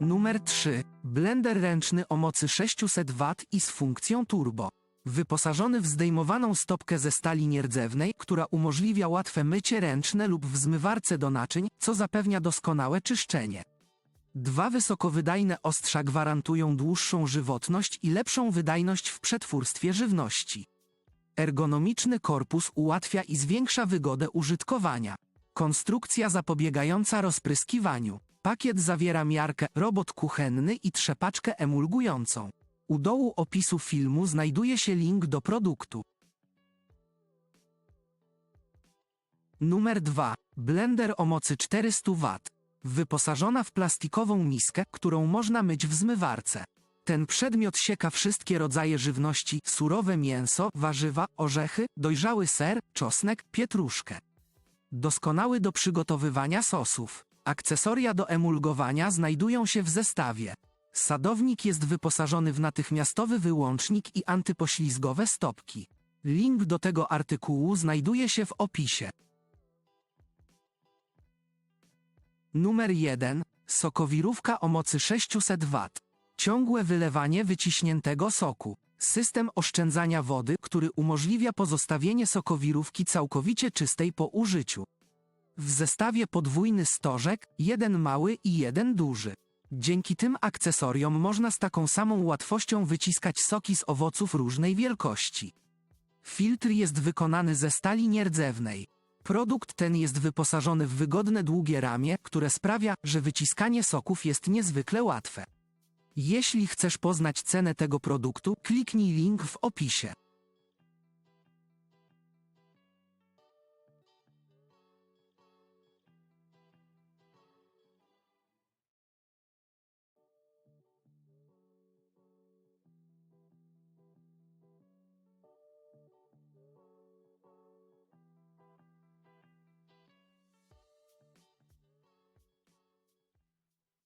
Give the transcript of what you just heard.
Numer 3. Blender ręczny o mocy 600 W i z funkcją turbo. Wyposażony w zdejmowaną stopkę ze stali nierdzewnej, która umożliwia łatwe mycie ręczne lub w zmywarce do naczyń, co zapewnia doskonałe czyszczenie. Dwa wysokowydajne ostrza gwarantują dłuższą żywotność i lepszą wydajność w przetwórstwie żywności. Ergonomiczny korpus ułatwia i zwiększa wygodę użytkowania. Konstrukcja zapobiegająca rozpryskiwaniu. Pakiet zawiera miarkę, robot kuchenny i trzepaczkę emulgującą. U dołu opisu filmu znajduje się link do produktu. Numer 2. Blender o mocy 400 W. Wyposażona w plastikową miskę, którą można myć w zmywarce. Ten przedmiot sieka wszystkie rodzaje żywności, surowe mięso, warzywa, orzechy, dojrzały ser, czosnek, pietruszkę. Doskonały do przygotowywania sosów. Akcesoria do emulgowania znajdują się w zestawie. Sadownik jest wyposażony w natychmiastowy wyłącznik i antypoślizgowe stopki. Link do tego artykułu znajduje się w opisie. Numer 1. Sokowirówka o mocy 600 W. Ciągłe wylewanie wyciśniętego soku. System oszczędzania wody, który umożliwia pozostawienie sokowirówki całkowicie czystej po użyciu. W zestawie podwójny stożek, jeden mały i jeden duży. Dzięki tym akcesoriom można z taką samą łatwością wyciskać soki z owoców różnej wielkości. Filtr jest wykonany ze stali nierdzewnej. Produkt ten jest wyposażony w wygodne długie ramię, które sprawia, że wyciskanie soków jest niezwykle łatwe. Jeśli chcesz poznać cenę tego produktu, kliknij link w opisie.